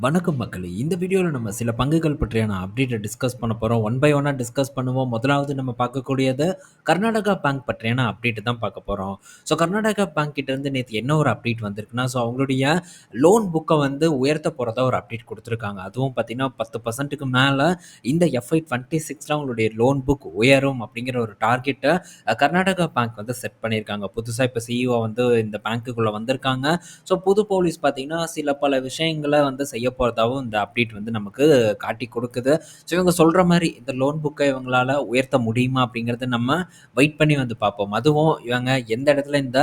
வணக்கம் மக்களே! இந்த வீடியோவில் நம்ம சில பங்குகள் பற்றியான அப்டேட்டை டிஸ்கஸ் பண்ண போகிறோம் ஒன் பை ஒன்னாக டிஸ்கஸ் பண்ணுவோம். முதலாவது நம்ம பார்க்கக்கூடியது கர்நாடகா பேங்க் பற்றியான அப்டேட் தான் பார்க்க போகிறோம் ஸோ கர்நாடகா பேங்க் கிட்டேருந்து நேற்று என்ன ஒரு அப்டேட் வந்திருக்குன்னா, ஸோ அவங்களுடைய லோன் புக்கை வந்து உயர்த்த போகிறதா ஒரு அப்டேட் கொடுத்துருக்காங்க அதுவும் பார்த்தீங்கன்னா பத்து பர்சன்ட்டுக்கு மேலே இந்த எஃப்ஐ 26ல அவங்களுடைய லோன் புக் உயரும் அப்படிங்கிற ஒரு டார்கெட்டை கர்நாடகா பேங்க் வந்து செட் பண்ணியிருக்காங்க. புதுசாக இப்போ சிஇஓ வந்து இந்த பேங்க்குக்குள்ளே வந்திருக்காங்க. ஸோ புது போலீஸ் பார்த்தீங்கன்னா, சில பல விஷயங்களை வந்து செய்ய போறதாவும் இந்த அப்டேட் வந்து நமக்கு காட்டி கொடுக்குது. ஸோ இவங்க சொல்ற மாதிரி இந்த லோன் புக்கை இவங்களால உயர்த்த முடியுமா அப்படிங்கிறத நம்ம வெயிட் பண்ணி வந்து பார்ப்போம். அதுவும் இவங்க எந்த இடத்துல இந்த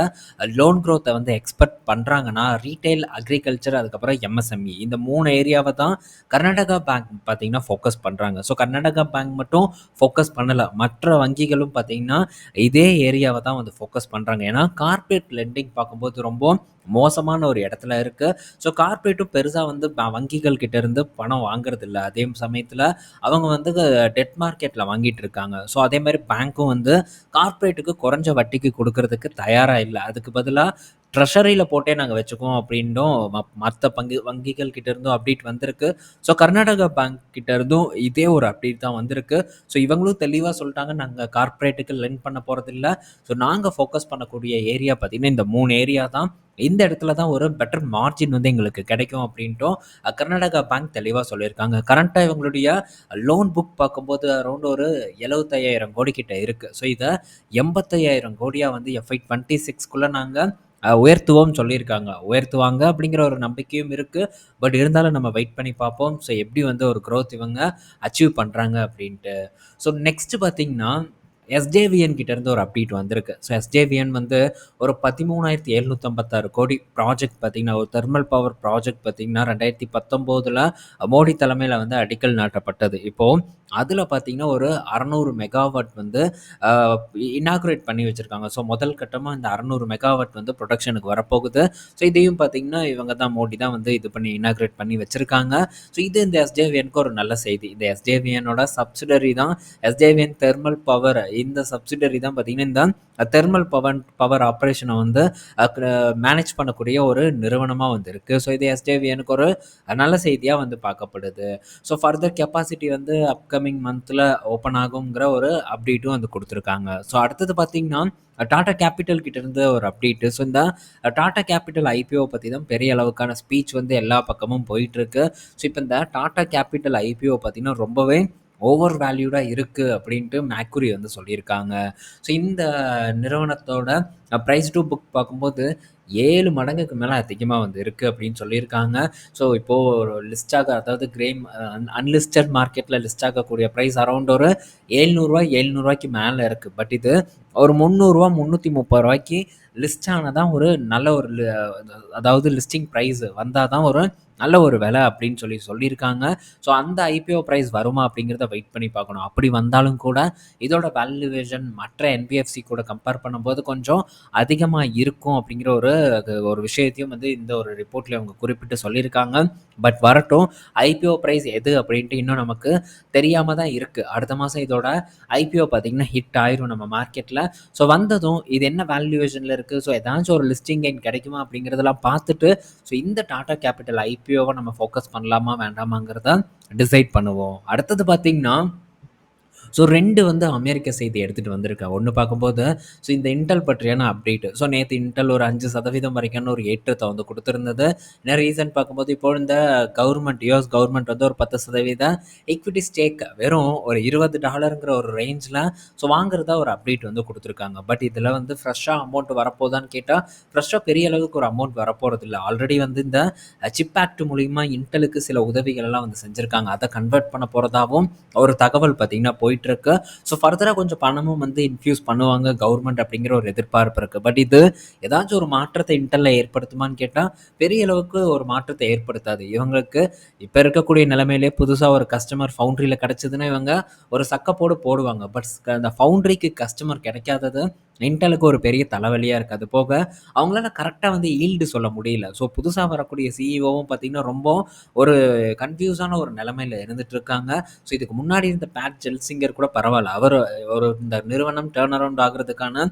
லோன் க்ரோத்தை வந்து எக்ஸ்பெக்ட் பண்ணுறாங்கன்னா ரீட்டைல் அக்ரிகல்ச்சர் அதுக்கப்புறம் எம்எஸ்எம்இ இந்த மூணு ஏரியாவை தான் கர்நாடகா பேங்க் பார்த்தீங்கன்னா ஃபோக்கஸ் பண்ணுறாங்க ஸோ கர்நாடகா பேங்க் மட்டும் ஃபோக்கஸ் பண்ணலை. மற்ற வங்கிகளும் பார்த்தீங்கன்னா, இதே ஏரியாவை தான் வந்து ஃபோக்கஸ் பண்ணுறாங்க ஏன்னா கார்ப்பரேட் லெண்டிங் பார்க்கும்போது ரொம்ப மோசமான ஒரு இடத்துல இருக்குது ஸோ கார்ப்பரேட்டும் பெருசாக வந்து வங்கிகள் கிட்ட இருந்து பணம் வாங்குறதில்ல. அதே சமயத்தில் அவங்க வந்து டெட் மார்க்கெட்டில் வாங்கிட்டு இருக்காங்க. ஸோ அதே மாதிரி பேங்க்கும் வந்து கார்ப்பரேட்டுக்கு குறைஞ்ச வட்டிக்கு கொடுக்கறதுக்கு தயாராக இல்லை அதுக்கு பதிலாக ட்ரெஷரியில் போட்டே நாங்கள் வச்சுக்குவோம் அப்படின்ட்டும் ம பங்கு வங்கிகள் கிட்ட இருந்தும் அப்டேட் வந்திருக்கு. ஸோ கர்நாடகா பேங்க் கிட்ட இருந்தும் இதே ஒரு அப்டேட் தான் வந்திருக்கு. ஸோ இவங்களும் தெளிவாக சொல்லிட்டாங்க நாங்கள் கார்ப்பரேட்டுக்கு லென் பண்ண போகிறதில்ல ஸோ நாங்கள் ஃபோக்கஸ் பண்ணக்கூடிய ஏரியா பார்த்தீங்கன்னா, இந்த மூணு ஏரியா தான். இந்த இடத்துல தான் ஒரு பெட்டர் மார்ஜின் வந்து எங்களுக்கு கிடைக்கும் அப்படின்ட்டும் கர்நாடகா பேங்க் தெளிவாக சொல்லியிருக்காங்க. கரண்ட்டாக இவங்களுடைய லோன் புக் பார்க்கும்போது அரௌண்ட் ஒரு 75,000 கோடி கிட்ட இருக்குது ஸோ இதை எண்பத்தையாயிரம் கோடியாக வந்து எஃப்ஐ டுவெண்ட்டி சிக்ஸ்க்குள்ளே நாங்கள் உயர்த்துவோம்னு சொல்லியிருக்காங்க. உயர்த்துவாங்க அப்படிங்கிற ஒரு நம்பிக்கையும் இருக்குது பட் இருந்தாலும் நம்ம வெயிட் பண்ணி பார்ப்போம். ஸோ எப்படி வந்து ஒரு குரோத் இவங்க அச்சீவ் பண்ணுறாங்க அப்படின்ட்டு. ஸோ நெக்ஸ்ட் பார்த்தீங்கன்னா, எஸ்ஜேவிஎன் கிட்டேருந்து ஒரு அப்டேட் வந்திருக்கு. ஸோ எஸ்ஜேவிஎன் வந்து ஒரு 13,756 கோடி ப்ராஜெக்ட் பார்த்தீங்கன்னா, ஒரு தெர்மல் பவர் ப்ராஜெக்ட் பார்த்தீங்கன்னா, 2019ல மோடி தலைமையில் வந்து அடிக்கல் நாட்டப்பட்டது. இப்போது அதில் பார்த்தீங்கன்னா, ஒரு 600 மெகாவாட் வந்து இனாக்ரேட் இனாகுரேட் பண்ணி வச்சுருக்காங்க ஸோ முதல் கட்டமாக இந்த 600 மெகாவாட் வந்து ப்ரொடக்ஷனுக்கு வரப்போகுது. ஸோ இதையும் பார்த்தீங்கன்னா, இவங்க தான் மோடி தான் வந்து இது பண்ணி இனாகுரேட் பண்ணி வச்சுருக்காங்க ஸோ இது இந்த எஸ்ஜேவிஎனுக்கு ஒரு நல்ல செய்தி. இந்த எஸ்ஜேவிஎனோட சப்சிடரி தான் எஸ்ஜேவிஎன் தெர்மல் பவர். இந்த சப்சிடரி தான் பார்த்தீங்கன்னா, இந்த தெர்மல் பவர் பவர் ஆப்ரேஷனை வந்து மேனேஜ் பண்ணக்கூடிய ஒரு நிறுவனமாக வந்திருக்கு ஸோ இது எஸ்டேவியனுக்கு ஒரு நல்ல செய்தியாக வந்து பார்க்கப்படுது. ஸோ ஃபர்தர் கெப்பாசிட்டி வந்து அப்கமிங் மந்தில் ஓப்பன் ஆகுங்கிற ஒரு அப்டேட்டும் வந்து கொடுத்துருக்காங்க ஸோ அடுத்தது பார்த்தீங்கன்னா, டாடா கேபிட்டல் கிட்ட இருந்து ஒரு அப்டேட்டு ஸோ இந்த டாடா கேப்பிட்டல் ஐபிஓ பற்றி தான் பெரிய அளவுக்கான ஸ்பீச் வந்து எல்லா பக்கமும் போயிட்டுருக்கு. ஸோ இப்போ இந்த டாடா கேபிட்டல் ஐபிஓ பார்த்தீங்கன்னா, ரொம்பவே ஓவர் வேல்யூடாக இருக்குது அப்படின்ட்டு மேக்குரி வந்து சொல்லியிருக்காங்க. ஸோ இந்த நிறுவனத்தோட ப்ரைஸ் டூ புக் பார்க்கும்போது ஏழு மடங்குக்கு மேலே அதிகமாக வந்து இருக்குது அப்படின்னு சொல்லியிருக்காங்க. ஸோ இப்போது லிஸ்ட் அதாவது கிரேம் அன் அன்லிஸ்டட் மார்க்கெட்டில் லிஸ்ட் ஆகக்கூடிய அரௌண்ட் ஒரு ரூ. 700 700க்கு மேல இருக்கு. பட் இது ஒரு ரூ. 300 330க்கு லிஸ்ட் ஆனா ஒரு நல்ல ஒரு அதாவது லிஸ்டிங் ப்ரைஸ் வந்தால் தான் ஒரு நல்ல ஒரு விலை அப்படின்னு சொல்லி சொல்லியிருக்காங்க. ஸோ அந்த ஐபிஓ ப்ரைஸ் வருமா அப்படிங்கிறத வெயிட் பண்ணி பார்க்கணும். அப்படி வந்தாலும் கூட இதோட வேல்யூவேஷன் மற்ற என்பிஎஃப்சி கூட கம்பேர் பண்ணும்போது கொஞ்சம் அதிகமாக இருக்கும் அப்படிங்கிற ஒரு ஒரு விஷயத்தையும் வந்து இந்த ஒரு ரிப்போர்ட்ல அவங்க குறிப்பிட்டு சொல்லியிருக்காங்க. பட் வரட்டும். ஐபிஓ ப்ரைஸ் எது அப்படின்ட்டு இன்னும் நமக்கு தெரியாம தான் இருக்கு. அடுத்த மாசம் இதோட ஐபிஓ பார்த்தீங்கன்னா, ஹிட் ஆயிரும் நம்ம மார்க்கெட்ல. ஸோ வந்ததும் இது என்ன வேல்யூவேஷன்ல இருக்கு. ஸோ ஏதாச்சும் ஒரு லிஸ்டிங் கெயின் கிடைக்குமா அப்படிங்கிறதெல்லாம் பார்த்துட்டு, ஸோ இந்த டாடா கேபிட்டல் ஐபிஓவை நம்ம ஃபோக்கஸ் பண்ணலாமா வேண்டாமாங்கிறத டிசைட் பண்ணுவோம். அடுத்தது பார்த்தீங்கன்னா, ஸோ ரெண்டு வந்து அமெரிக்க செய்தி எடுத்துகிட்டு வந்திருக்கேன். ஒன்று பார்க்கும்போது, ஸோ இந்த இன்டெல் பற்றியான அப்டேட். ஸோ நேற்று இன்டெல் ஒரு அஞ்சு சதவீதம் வரைக்கான ஒரு ஏற்றத்தை வந்து கொடுத்துருந்தது என்ன ரீசன் பார்க்கும்போது, இப்போ இந்த கவர்மெண்ட் யூஎஸ் கவர்மெண்ட் வந்து ஒரு 10% ஈக்விட்டி ஸ்டேக் வெறும் ஒரு $20ங்கிற ஒரு ரேஞ்சில் ஸோ வாங்குறதா ஒரு அப்டேட் வந்து கொடுத்துருக்காங்க பட் இதில் வந்து ஃப்ரெஷ்ஷாக அமௌண்ட் வரப்போதான்னு கேட்டால் ஃப்ரெஷ்ஷாக பெரிய அளவுக்கு ஒரு அமௌண்ட் வரப்போறதில்ல. ஆல்ரெடி வந்து இந்த சிப் ஆக்ட் மூலிமா இன்டெலுக்கு சில உதவிகள் எல்லாம் வந்து செஞ்சுருக்காங்க அதை கன்வெர்ட் பண்ண போகிறதாவும் ஒரு தகவல் பார்த்தீங்கன்னா போயிட்டுருக்கு. ஸோ ஃபர்தராக கொஞ்சம் பணமும் வந்து இன்ஃப்யூஸ் பண்ணுவாங்க கவர்மெண்ட் அப்படிங்கிற ஒரு எதிர்பார்ப்பு இருக்கு. பட் இது ஏதாச்சும் ஒரு மாற்றத்தை இன்டெல்ல ஏற்படுத்துமான்னு கேட்டால் பெரிய அளவுக்கு ஒரு மாற்றத்தை ஏற்படுத்தாது. இவங்களுக்கு இப்போ இருக்கக்கூடிய நிலைமையிலே புதுசாக ஒரு கஸ்டமர் ஃபவுண்ட்ரியில் கிடைச்சதுன்னா, இவங்க ஒரு சக்கப்போடு போடுவாங்க. பட் அந்த ஃபவுண்டரிக்கு கஸ்டமர் கிடைக்காதது இன்டெலுக்கு ஒரு பெரிய தலைவலியாக இருக்குது அது போக அவங்களால கரெக்டாக வந்து ஈல்டு சொல்ல முடியல. ஸோ புதுசாக வரக்கூடிய சிஇஓவும் பார்த்தீங்கன்னா, ரொம்ப ஒரு கன்ஃப்யூஸான ஒரு நிலமையில் இருந்துட்டு இருக்காங்க. ஸோ இதுக்கு முன்னாடி இருந்த பேட் ஜெல்சிங்கர் சிங்கர் கூட பரவாயில்ல அவர் ஒரு இந்த நிறுவனம் டேர்ன் அரவுண்ட் ஆகுறதுக்கான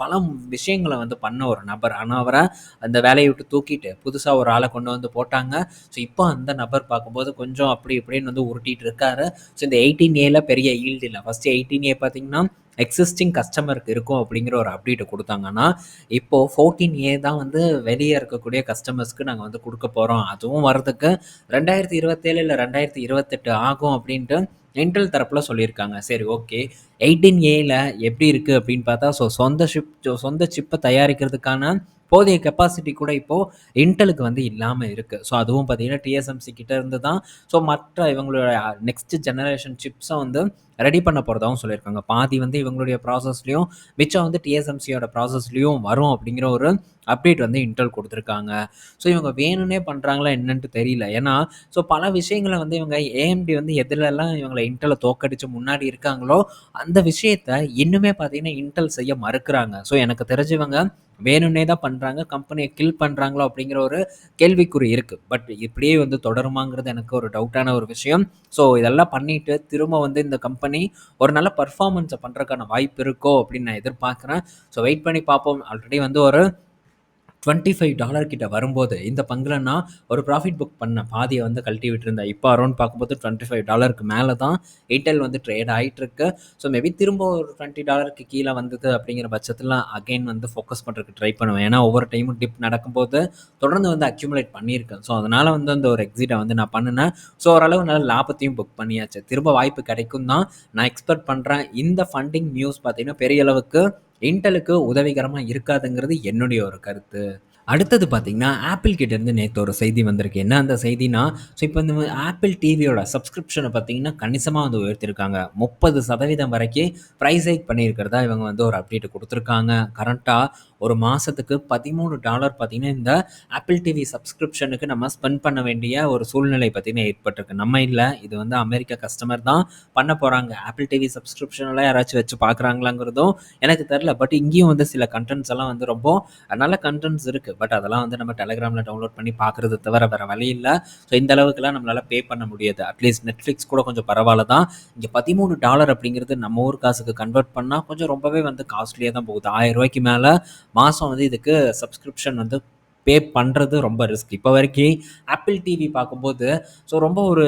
பல விஷயங்கள வந்து பண்ண ஒரு நபர். ஆனால் அவரை அந்த வேலையை விட்டு தூக்கிட்டு, புதுசாக ஒரு ஆளை கொண்டு வந்து போட்டாங்க. ஸோ, இப்போ அந்த நபர் பார்க்கும்போது கொஞ்சம் அப்படி இப்படின்னு வந்து உருட்டிட்டு இருக்காரு. ஸோ, இந்த 18ஏல பெரிய ஈல்டு இல்ல. ஃபர்ஸ்ட் 18ஏ பார்த்தீங்கன்னா, எக்ஸிஸ்டிங் கஸ்டமருக்கு இருக்கும் அப்படிங்கிற ஒரு அப்டேட் கொடுத்தாங்கன்னா இப்போது ஃபோர்டீன் ஏ தான் வந்து வெளியே இருக்கக்கூடிய கஸ்டமர்ஸ்க்கு நாங்கள் வந்து கொடுக்க போகிறோம் அதுவும் வரதுக்கு 2027 இல்ல 2028 ஆகும் அப்படின்ட்டு இன்டெல் தரப்பில் சொல்லியிருக்காங்க. சரி ஓகே. 18ஏல எப்படி இருக்குது அப்படின்னு பார்த்தா, ஸோ சொந்த ஷிப் சொந்த சிப்பை தயாரிக்கிறதுக்கான போதிய கெப்பாசிட்டி கூட இப்போது இன்டெலுக்கு வந்து இல்லாமல் இருக்குது ஸோ, அதுவும் பார்த்தீங்கன்னா, டிஎஸ்எம்சி கிட்ட இருந்து தான் ஸோ மற்ற இவங்களோட நெக்ஸ்ட் ஜெனரேஷன் சிப்ஸை வந்து ரெடி பண்ண போகிறதாகவும் சொல்லியிருக்காங்க. பாதி வந்து இவங்களுடைய ப்ராசஸ்லையும் மிச்சம் வந்து டிஎஸ்எம்சியோட ப்ராசஸ்லையும் வரும் அப்படிங்கிற ஒரு அப்டேட் வந்து இன்டெல் கொடுத்துருக்காங்க ஸோ, இவங்க வேணும்னே பண்ணுறாங்களா என்னன்ட்டு தெரியல. ஏன்னா, ஸோ பல விஷயங்கள வந்து இவங்க ஏஎம்டி வந்து எதுலெல்லாம் இவங்கள இன்டலை தோக்கடிச்சு முன்னாடி இருக்காங்களோ, அந்த விஷயத்த இன்னுமே பார்த்தீங்கன்னா, இன்டெல் செய்ய மறுக்கிறாங்க. ஸோ, எனக்கு தெரிஞ்சு இவங்க வேணும்னே தான் பண்ணுறாங்க கம்பெனியை கில் பண்ணுறாங்களோ அப்படிங்கிற ஒரு கேள்விக்குறி இருக்குது பட் இப்படியே வந்து தொடருமாங்கிறது எனக்கு ஒரு டவுட்டான ஒரு விஷயம். ஸோ, இதெல்லாம் பண்ணிவிட்டு திரும்ப வந்து இந்த கம்பெனி ஒரு நல்ல பர்ஃபார்மன்ஸை பண்ணுறதுக்கான வாய்ப்பு இருக்கோ அப்படின்னு நான் எதிர்பார்க்குறேன். ஸோ, வெயிட் பண்ணி பார்ப்போம். ஆல்ரெடி வந்து ஒரு $25 கிட்ட வரும்போது, இந்த பங்கில் நான் ஒரு ப்ராஃபிட் புக் பண்ணேன். பாதியை வந்து கழட்டி விட்டுருந்தேன். இப்போ அரௌண்ட் பார்க்கும்போது ட்வெண்ட்டி ஃபைவ் டாலருக்கு மேலே தான் ஏர்டெல் வந்து ட்ரேட் ஆகிட்டுருக்கு ஸோ, மேபி திரும்ப ஒரு டுவெண்ட்டி டாலருக்கு கீழே வந்தது அப்படிங்கிற பட்சத்தில் அகைன் வந்து ஃபோக்கஸ் பண்ணுறதுக்கு ட்ரை பண்ணுவேன். ஏன்னா, ஒவ்வொரு டைமும் டிப் நடக்கும்போது தொடர்ந்து வந்து அக்யூமுலேட் பண்ணியிருக்கேன். ஸோ, அதனால் வந்து அந்த ஒரு எக்ஸிட்டை வந்து நான் பண்ணினேன் ஸோ, ஓரளவு நல்ல லாபத்தையும் புக் பண்ணியாச்சு. திரும்ப வாய்ப்பு கிடைக்கும் தான் நான் எக்ஸ்பெக்ட் பண்ணுறேன் இந்த ஃபண்டிங் நியூஸ் பார்த்தீங்கன்னா, பெரிய அளவுக்கு இன்டெலுக்கு உதவிகரமாக இருக்காதுங்கிறது என்னுடைய ஒரு கருத்து. அடுத்தது பார்த்தீங்கன்னா, ஆப்பிள் கிட்டேருந்து நேற்று ஒரு செய்தி வந்திருக்கு. என்ன அந்த செய்தினா, ஸோ இப்போ இந்த ஆப்பிள் டிவியோட சப்ஸ்கிரிப்ஷனை பார்த்தீங்கன்னா, கணிசமாக வந்து உயர்த்திருக்காங்க முப்பது சதவீதம் வரைக்கும் ப்ரைஸ் ஹைக் பண்ணியிருக்கிறதா இவங்க வந்து ஒரு அப்டேட் கொடுத்துருக்காங்க கரண்ட்டாக ஒரு மாதத்துக்கு பதிமூணு டாலர் பார்த்தீங்கன்னா, இந்த ஆப்பிள் டிவி சப்ஸ்கிரிப்ஷனுக்கு நம்ம ஸ்பெண்ட் பண்ண வேண்டிய ஒரு சூழ்நிலை பார்த்தீங்கன்னா ஏற்பட்டிருக்கு. நம்ம இல்லை இது வந்து அமெரிக்கா கஸ்டமர் தான் பண்ண போகிறாங்க ஆப்பிள் டிவி சப்ஸ்கிரிப்ஷன்லாம் யாராச்சும் வச்சு பார்க்குறாங்களாங்கிறதும் எனக்கு தெரில பட் இங்கேயும் வந்து சில கண்டென்ட்ஸ் எல்லாம் வந்து ரொம்ப நல்ல கண்டென்ட்ஸ் இருக்குது பட் அதெல்லாம் வந்து நம்ம டெலகிராமில் டவுன்லோட் பண்ணி பார்க்குறத தவிர வேறு வழி இல்லை ஸோ, இந்த அளவுக்குலாம் நம்மளால் பே பண்ண முடியாது. அட்லீஸ்ட் நெட்ஃப்ளிக்ஸ் கூட கொஞ்சம் பரவாயில்ல தான். இங்கே பதிமூணு டாலர் அப்படிங்கிறது நம்ம ஊர் காசுக்கு கன்வெர்ட் பண்ணால் கொஞ்சம் ரொம்பவே வந்து காஸ்ட்லியாக தான் போகுது. ஆயிரம் ரூபாய்க்கு மேலே மாசம் வந்து இதுக்கு சப்ஸ்கிரிப்ஷன் வந்து பே பண்ணுறது ரொம்ப ரிஸ்க். இப்போ வரைக்கும் ஆப்பிள் டிவி பார்க்கும்போது, ஸோ ரொம்ப ஒரு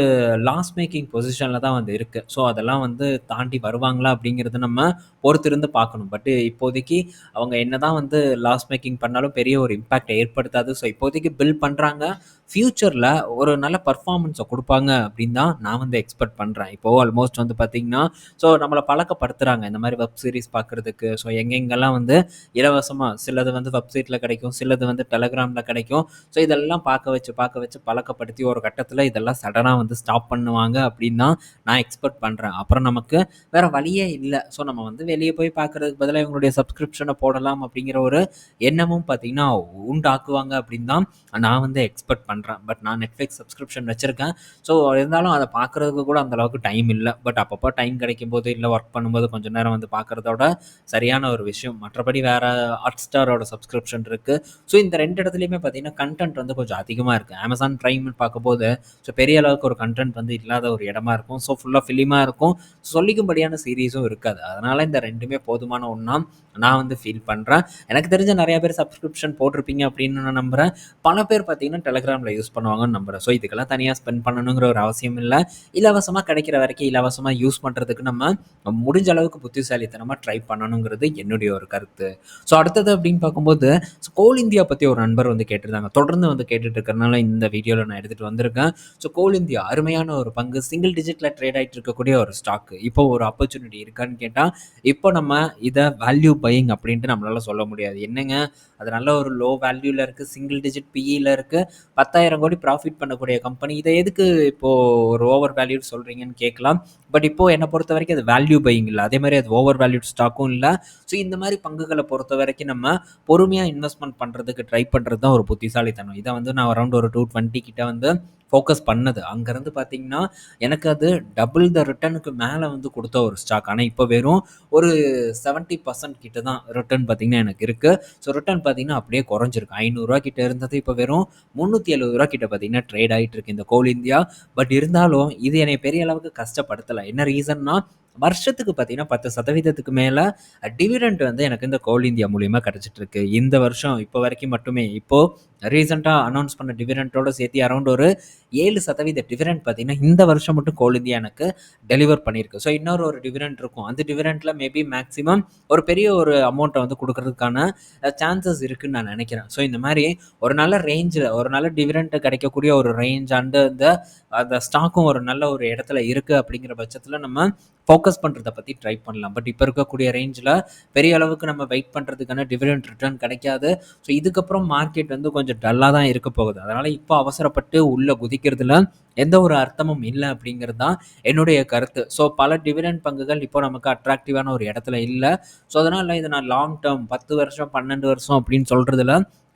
லாஸ் மேக்கிங் பொசிஷனில் தான் வந்து இருக்குது ஸோ, அதெல்லாம் வந்து தாண்டி வருவாங்களா அப்படிங்கிறது நம்ம பொறுத்திருந்து பார்க்கணும். பட் இப்போதைக்கு அவங்க என்ன தான் வந்து லாஸ் மேக்கிங் பண்ணாலும் பெரிய ஒரு இம்பாக்ட்ட ஏற்படுத்தாது. ஸோ, இப்போதைக்கு பில் பண்ணுறாங்க ஃப்யூச்சரில் ஒரு நல்ல பர்ஃபார்மன்ஸை கொடுப்பாங்க அப்படின்னு தான் நான் வந்து எக்ஸ்பெக்ட் பண்ணுறேன் இப்போ ஆல்மோஸ்ட் வந்து பார்த்தீங்கன்னா, ஸோ நம்மளை பழக்கப்படுத்துகிறாங்க இந்த மாதிரி வெப் சீரிஸ் பார்க்குறதுக்கு. ஸோ, எங்கெங்கெல்லாம் வந்து இலவசமாக சிலது வந்து வெப்சைட்டில் கிடைக்கும். சிலது வந்து டெலகிராம் டெலகிராம்ல கிடைக்கும். ஸோ, இதெல்லாம் பார்க்க வச்சு பார்க்க வச்சு பழக்கப்படுத்தி ஒரு கட்டத்தில் இதெல்லாம் சடனாக வந்து ஸ்டாப் பண்ணுவாங்க அப்படின்னு தான் நான் எக்ஸ்பெக்ட் பண்ணுறேன் அப்புறம் நமக்கு வேற வழியே இல்லை. ஸோ, நம்ம வந்து வெளியே போய் பார்க்குறதுக்கு பதிலாக இவங்களுடைய சப்ஸ்கிரிப்ஷனை போடலாம் அப்படிங்கிற ஒரு எண்ணமும் பார்த்தீங்கன்னா, உண்டாக்குவாங்க அப்படின்னு தான் நான் வந்து எக்ஸ்பெக்ட் பண்ணுறேன் பட் நான் நெட்ஃப்ளிக்ஸ் சப்ஸ்கிரிப்ஷன் வச்சுருக்கேன். ஸோ, இருந்தாலும் அதை பார்க்குறதுக்கு கூட அந்த அளவுக்கு டைம் இல்லை. பட் அப்பப்போ டைம் கிடைக்கும் போது இல்லை ஒர்க் பண்ணும்போது கொஞ்சம் நேரம் வந்து பார்க்குறதோட சரியான ஒரு விஷயம். மற்றபடி வேறு ஹாட் ஸ்டாரோட சப்ஸ்கிரிப்ஷன் இருக்குது ஸோ, இந்த ரெண்டு இடத்துல எல்லாத்துலேயுமே பார்த்தீங்கன்னா, கண்டென்ட் வந்து கொஞ்சம் அதிகமாக இருக்கு. அமேசான் ப்ரைம்னு பார்க்கும்போது, ஸோ பெரிய அளவுக்கு ஒரு கன்டென்ட் வந்து இல்லாத ஒரு இடமா இருக்கும். ஸோ, ஃபுல்லா ஃபிலிமா இருக்கும். சொல்லிக்கும்படியான சீரீஸும் இருக்காது. அதனால இந்த ரெண்டுமே போதுமான ஒன்றா நான் வந்து ஃபீல் பண்றேன். எனக்கு தெரிஞ்ச நிறைய பேர் சப்ஸ்கிரிப்ஷன் போட்டிருப்பீங்க அப்படின்னு நான் நம்புறேன். பல பேர் பார்த்தீங்கன்னா, டெலகிராம்ல யூஸ் பண்ணுவாங்கன்னு நம்புறேன். ஸோ, இதுக்கெல்லாம் தனியாக ஸ்பெண்ட் பண்ணணுங்கிற ஒரு அவசியம் இல்லை இலவசமாக கிடைக்கிற வரைக்கும் இலவசமாக யூஸ் பண்ணுறதுக்கு நம்ம முடிஞ்ச அளவுக்கு புத்திசாலித்தனமாக ட்ரை பண்ணணுங்கிறது என்னுடைய ஒரு கருத்து. ஸோ, அடுத்தது அப்படின்னு பார்க்கும்போது, கோல் இந்தியா பற்றி ஒரு நண்பர் வந்து கேட்டிருந்தாங்க. தொடர்ந்து வந்து கேட்டுட்டு இருக்கிறனால இந்த வீடியோவில் நான் எடுத்துட்டு வந்திருக்கேன். ஸோ, கோல் இந்தியா அருமையான ஒரு பங்கு. சிங்கிள் டிஜிட்டில் ட்ரேட் ஆயிட்டு இருக்கக்கூடிய ஒரு ஸ்டாக். இப்போ ஒரு ஆப்பர்ச்சுனிட்டி இருக்கான்னு கேட்டால் இப்போ நம்ம இதை வேல்யூ பையிங் அப்படின்ட்டு நம்மளால சொல்ல முடியாது. என்னங்க அது நல்ல ஒரு லோ வேல்யூல இருக்கு. சிங்கிள் டிஜிட் பிஇயில் இருக்கு. 10,000 கோடி ப்ராஃபிட் பண்ணக்கூடிய கம்பெனி. இதை எதுக்கு இப்போ ஒரு ஓவர் வேல்யூட் சொல்றீங்கன்னு கேட்கலாம். பட் இப்போ பொறுத்த வரைக்கும் அது வேல்யூ பையிங் இல்லை அதே மாதிரி அது ஓவர் வேல்யூட் ஸ்டாக்கும் இல்லை ஸோ, இந்த மாதிரி பங்குகளை பொறுத்த வரைக்கும் நம்ம பொறுமையாக இன்வெஸ்ட்மெண்ட் பண்ணுறதுக்கு ட்ரை பண்ணுறது பண்றது தான் ஒரு புத்திசாலித்தனம். இதை வந்து நான் அரௌண்ட் ஒரு 220 கிட்ட வந்து ஃபோக்கஸ் பண்ணது. அங்கேருந்து பார்த்தீங்கன்னா, எனக்கு அது டபுள் த ரிட்டனுக்கு மேலே வந்து கொடுத்த ஒரு ஸ்டாக். ஆனால் இப்போ வெறும் ஒரு 70% கிட்ட தான் ரிட்டர்ன் பார்த்தீங்கன்னா எனக்கு இருக்குது ஸோ, ரிட்டர்ன் பார்த்தீங்கன்னா அப்படியே குறைஞ்சிருக்கு. ஐநூறுரூவா கிட்ட இருந்தது இப்போ வெறும் முந்நூற்றி எழுபது ரூபா கிட்ட பார்த்தீங்கன்னா ட்ரேட் ஆகிட்டு இருக்கு இந்த கோல் இந்தியா. பட் இருந்தாலும் இது என்னை பெரிய அளவுக்கு கஷ்டப்படுத்தலை என்ன ரீசன்னா, வருஷத்துக்கு பார்த்தீங்கன்னா பத்து சதவீதத்துக்கு மேலே டிவிடெண்ட் வந்து எனக்கு இந்த கோல் இந்தியா மூலியமாக கிடைச்சிட்டு இருக்கு. இந்த வருஷம் இப்போ வரைக்கும் மட்டுமே. இப்போது ரீசெண்டாக அனௌன்ஸ் பண்ண டிவிடெண்ட்டோட சேர்த்து அரௌண்ட் ஒரு ஏழு சதவீத டிவிடெண்ட் பார்த்தீங்கன்னா, இந்த வருஷம் மட்டும் கோல் இந்தியா எனக்கு டெலிவர் பண்ணியிருக்கு. ஸோ இன்னொரு ஒரு டிவிடெண்ட் இருக்கும். அந்த டிவிடெண்ட்டில் மேபி மேக்ஸிமம் ஒரு பெரிய ஒரு அமௌண்ட்டை வந்து கொடுக்கறதுக்கான சான்சஸ் இருக்குன்னு நான் நினைக்கிறேன் ஸோ இந்த மாதிரி ஒரு நல்ல ரேஞ்சில் ஒரு நல்ல டிவிடெண்ட் கிடைக்கக்கூடிய ஒரு ரேஞ்ச் அண்ட் இந்த அந்த ஸ்டாக்கும் ஒரு நல்ல ஒரு இடத்துல இருக்குது அப்படிங்கிற பட்சத்தில் நம்ம ஃபோக்கஸ் பண்ணுறதை பற்றி ட்ரை பண்ணலாம். பட் இப்போ இருக்கக்கூடிய ரேஞ்சில் பெரிய அளவுக்கு நம்ம வெயிட் பண்ணுறதுக்கான டிவிடெண்ட் ரிட்டர்ன் கிடைக்காது. ஸோ இதுக்கப்புறம் மார்க்கெட் வந்து கொஞ்சம் டல்லாக தான் இருக்க போகுது. அதனால் இப்போ அவசரப்பட்டு உள்ளே குதிக்கிறதுல எந்த ஒரு அர்த்தமும் இல்லை அப்படிங்கிறது தான் என்னுடைய கருத்து. ஸோ பல டிவிடெண்ட் பங்குகள் இப்போ நமக்கு அட்ராக்டிவான ஒரு இடத்துல இல்லை ஸோ அதனால் இதை நான் லாங் டேர்ம் பத்து வருஷம், 12 வருஷம் அப்படின்னு சொல்கிறதுல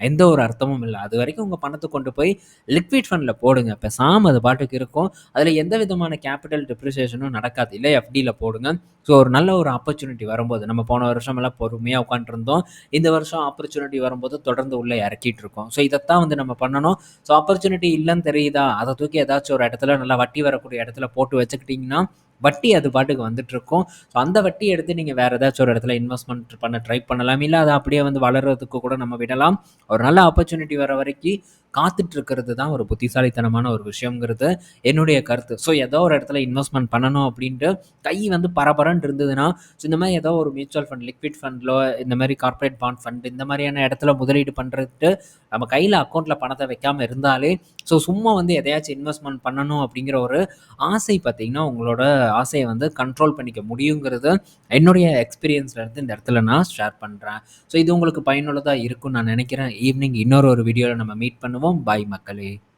எந்த ஒரு அர்த்தமும் இல்லை அது வரைக்கும் உங்கள் பணத்தை கொண்டு போய் லிக்விட் ஃபண்டில் போடுங்க. பேசாமல் அது பாட்டுக்கு இருக்கும். அதில் எந்த விதமான கேப்பிட்டல் டிப்ரிசியேஷனும் நடக்காது. இல்லை எஃப்டியில் போடுங்க. ஸோ ஒரு நல்ல ஒரு ஆப்பர்ச்சுனிட்டி வரும்போது நம்ம போன வருஷமெல்லாம் பொறுமையாக உட்காந்துருந்தோம் இந்த வருஷம் ஆப்பர்ச்சுனிட்டி வரும்போது தொடர்ந்து உள்ளே இறக்கிட்டு இருக்கோம். ஸோ இதைத்தான் வந்து நம்ம பண்ணணும். ஸோ ஆப்பர்ச்சுனிட்டி இல்லைன்னு தெரியுதா? அதை தூக்கி ஏதாச்சும் ஒரு இடத்துல நல்லா வட்டி வரக்கூடிய இடத்துல போட்டு வச்சுக்கிட்டிங்கன்னா வட்டி அது பாட்டுக்கு வந்துட்டுருக்கும். ஸோ அந்த வட்டி எடுத்து நீங்கள் வேறு ஏதாச்சும் ஒரு இடத்துல இன்வெஸ்ட்மெண்ட் பண்ண ட்ரை பண்ணலாம். இல்லை அதை அப்படியே வந்து வளர்றதுக்கு கூட நம்ம விடலாம். ஒரு நல்ல ஆப்பர்ச்சுனிட்டி வர வரைக்கும் காத்துட்டு இருக்கிறது தான் ஒரு புத்திசாலித்தனமான ஒரு விஷயங்கிறது என்னுடைய கருத்து. ஸோ ஏதோ ஒரு இடத்துல இன்வெஸ்ட்மெண்ட் பண்ணணும் அப்படின்ட்டு கை வந்து பரபரன்னு இருந்ததுன்னா, ஸோ இந்த மாதிரி ஏதோ ஒரு மியூச்சுவல் ஃபண்ட், லிக்விட் ஃபண்ட்லோ இந்த மாதிரி கார்ப்பரேட் பாண்ட் ஃபண்ட் இந்த மாதிரியான இடத்துல முதலீடு பண்ணுறது நம்ம கையில் அக்கௌண்ட்டில் பணத்தை வைக்காமல் இருந்தாலே, ஸோ சும்மா வந்து எதையாச்சும் இன்வெஸ்ட்மெண்ட் பண்ணணும் அப்படிங்கிற ஒரு ஆசை பார்த்தீங்கன்னா, உங்களோட ஆசையை வந்து கண்ட்ரோல் பண்ணிக்க முடியுங்கிறது என்னுடைய எக்ஸ்பீரியன்ஸ்லேருந்து இந்த இடத்துல நான் ஷேர் பண்ணுறேன் ஸோ இது உங்களுக்கு பயனுள்ளதாக இருக்கும்னு நான் நினைக்கிறேன் ஈவினிங் இன்னொரு ஒரு வீடியோவில் நம்ம மீட் பண்ணுவோம். பாய் மக்களே!